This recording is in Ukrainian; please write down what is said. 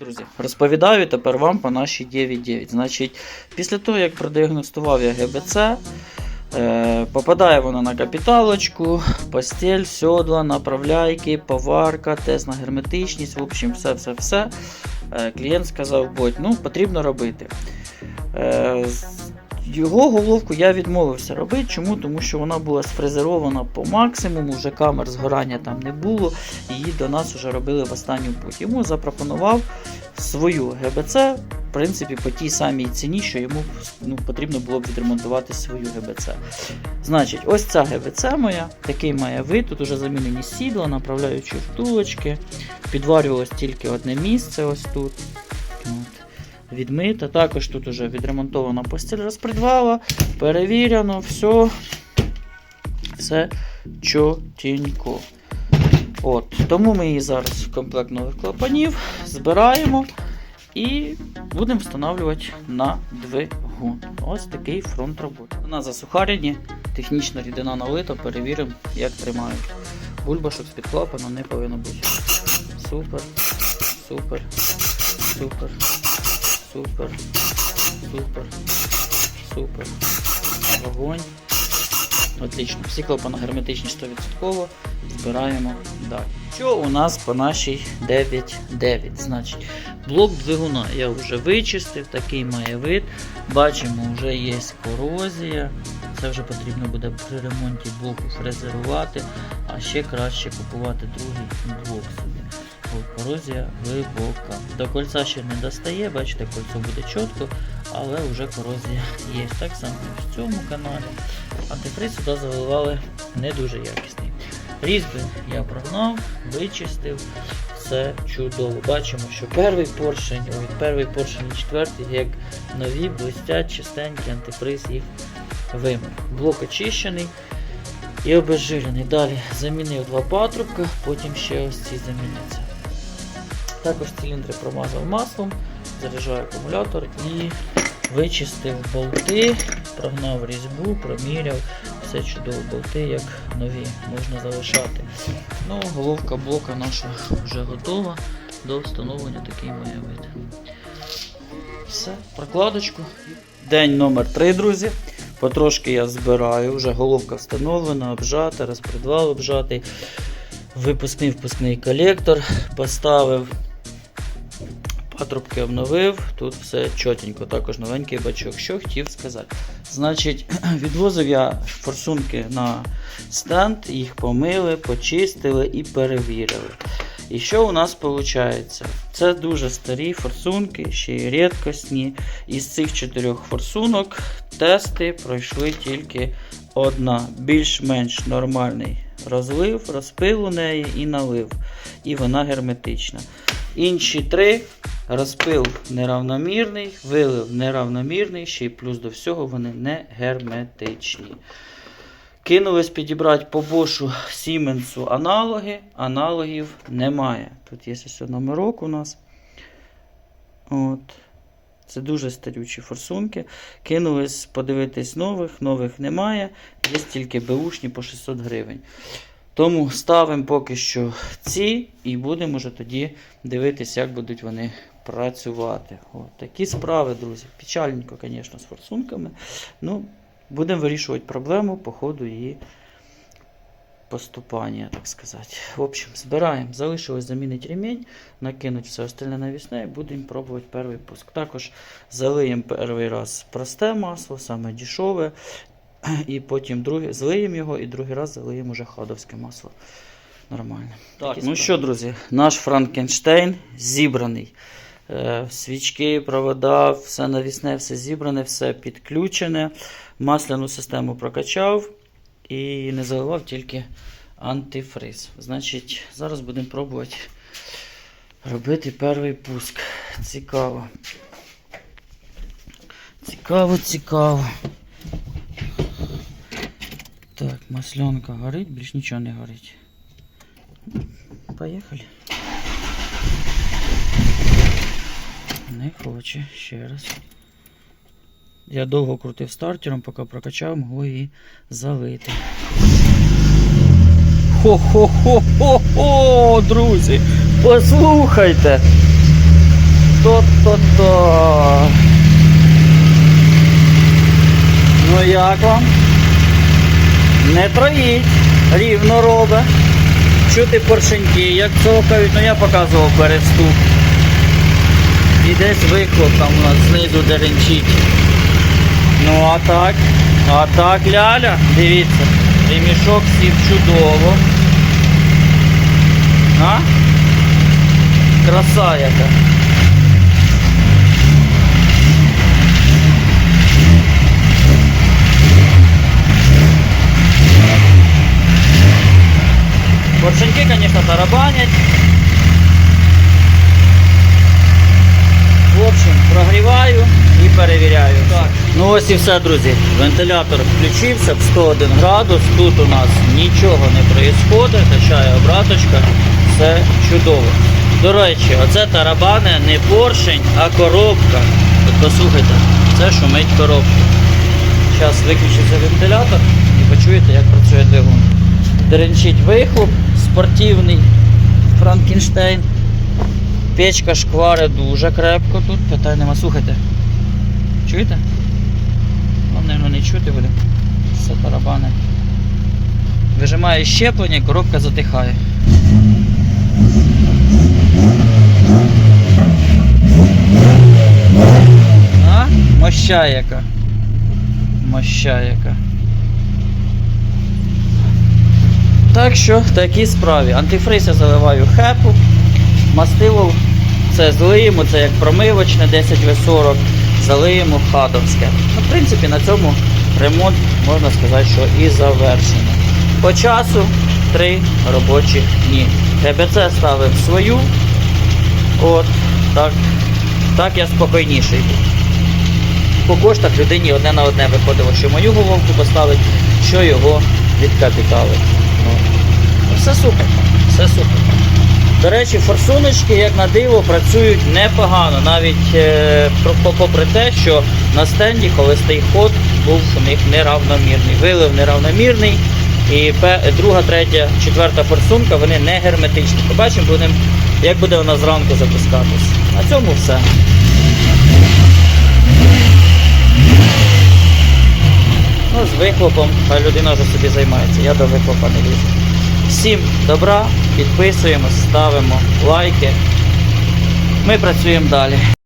Друзі, розповідаю тепер вам по нашій 9.9. Значить, після того, як продіагностував я ГБЦ, е, попадає вона на капіталочку, постіль, сьодла, направляйки, поварка, тест на герметичність, в общем, все-все-все. Е, клієнт сказав, будь, ну, потрібно робити. Е, його головку я відмовився робити. Чому? Тому що вона була сфрезерована по максимуму, вже камер згорання там не було. Її до нас вже робили в останню путь. Йому запропонував свою ГБЦ, в принципі, по тій самій ціні, що йому ну, потрібно було б відремонтувати свою ГБЦ. Значить, ось ця ГБЦ моя, такий має вид. Тут вже замінені сідла, направляючі втулочки. Підварювалось тільки одне місце ось тут. Відмита. Також тут вже відремонтована постіль розпредвала, перевірено, все. Все чотенько. От, тому ми її зараз в комплект нових клапанів збираємо і будемо встановлювати на двигун. Ось такий фронт роботи. На засухарені, технічна рідина налита, перевіримо, як тримають. Бульбашок з-під клапана не повинно бути. Супер, супер, супер, супер, супер, супер. Вогонь. Отлично. Всі клапана герметичні 100%. Збираємо далі. Що у нас по нашій 9.9? Значить, блок двигуна я вже вичистив, такий має вид. Бачимо, вже є корозія. Це вже потрібно буде при ремонті блоку фрезерувати, а ще краще купувати другий блок собі. Корозія глибока. До кольця ще не достає, бачите, кольцо буде чітко, але вже корозія є. Так само в цьому каналі. Антифриз сюди заливали не дуже якісний. Різьби я прогнав, вичистив, все чудово. Бачимо, що перший поршень, ой, перший поршень і четвертий, як нові, блистять, чистенькі, антифриз їх вимив. Блок очищений і обезжирений. Далі замінив два патрубка, потім ще ось ці заміняться. Також циліндри промазав маслом, заряджаю акумулятор і вичистив болти, прогнав різьбу, проміряв. Все чудово, болти як нові, можна залишати. Ну, головка блока наша вже готова до встановлення такий має вид. Все, прокладочку. День номер 3, друзі. Потрошки я збираю, вже головка встановлена, обжата, розпредвал обжатий. Випускний впускний колектор поставив. Патрубки обновив, тут все чотенько, також новенький бачок. Що хотів сказати. Значить, відвозив я форсунки на стенд, їх помили, почистили і перевірили. І що у нас виходить? Це дуже старі форсунки, ще й рідкісні. Із цих чотирьох форсунок тести пройшли тільки одна, більш-менш нормальний розлив, розпил у неї і налив. І вона герметична. Інші три розпил неравномірний, вилив неравномірний, ще й плюс до всього вони не герметичні. Кинулись підібрати по бошу Сіменсу аналоги, аналогів немає. Тут є ось номерок у нас. От. Це дуже старючі форсунки. Кинулись подивитись нових, нових немає. Є тільки беушні по 600 гривень. Тому ставимо поки що ці і будемо вже тоді дивитися, як будуть вони працювати. От такі справи, друзі. Печальненько, звісно, з форсунками. Ну, будемо вирішувати проблему по ходу її поступання, так сказати. В общем, збираємо. Залишилось замінити ремінь, накинути все остальне навісне і будемо пробувати перший пуск. Також залиємо перший раз просте масло, саме дешеве. І потім другий, злиємо його і другий раз залиємо вже ходовське масло. Нормально. Так, Такі ну справи. що, друзі, наш Франкенштейн зібраний. Е, свічки, провода, все навісне, все зібране, все підключене. Масляну систему прокачав і не заливав тільки антифриз. Значить, зараз будемо пробувати робити перший пуск. Цікаво. Цікаво, цікаво. Так, масленка горить, більш нічого не горить. Поїхали. Не хоче, ще раз. Я довго крутив стартером, поки прокачав, могло її залити. Хо-хо-хо-хо-хо, друзі! Послухайте! То-то-то. Ну як вам? Не троїть, рівно робить. Чути поршеньки, як цокають, ну я показував переступ. І десь вихлоп там у нас знизу деренчить. Ну а так, а так ляля, дивіться, ремішок сів чудово. А? Краса яка. Поршеньки, конечно, тарабанять. В общем, прогріваю і перевіряю. Так. Ну ось і все, друзі. Вентилятор включився в 101 градус. Тут у нас нічого не відбувається, качає обраточка. Все чудово. До речі, оце тарабани не поршень, а коробка. От послухайте, це шумить коробка. Зараз виключиться вентилятор і почуєте, як працює двигун. Деренчить вихлоп спортивний Франкенштейн. Печка шквари дуже крепко тут, питань нема. Слухайте. Чуєте? Ну, мабуть, не чути буде. Все тарабани. Вижимає щеплення, коробка затихає. А? Моща яка. Моща яка. Так що в такій справі. Антифриз я заливаю хепу. Мастило це злиємо, це як промивочне 10В40, залиємо хадовське. Ну, в принципі, на цьому ремонт можна сказати, що і завершено. По часу 3 робочі дні. ГБЦ ставив свою. От, так, так я спокійніший був. По коштах людині одне на одне виходило, що мою головку поставить, що його відкапіталить. Ну, все супер, все супер. До речі, форсуночки, як на диво, працюють непогано, навіть е, попри те, що на стенді холостий ход був у них неравномірний. Вилив неравномірний, і друга, третя, четверта форсунка вони не герметичні. Побачимо, будемо, як буде вона зранку запускатись. На цьому все. Ну, з вихлопом, хай людина вже собі займається. Я до вихлопа не лізу. Всім добра, підписуємось, ставимо лайки. Ми працюємо далі.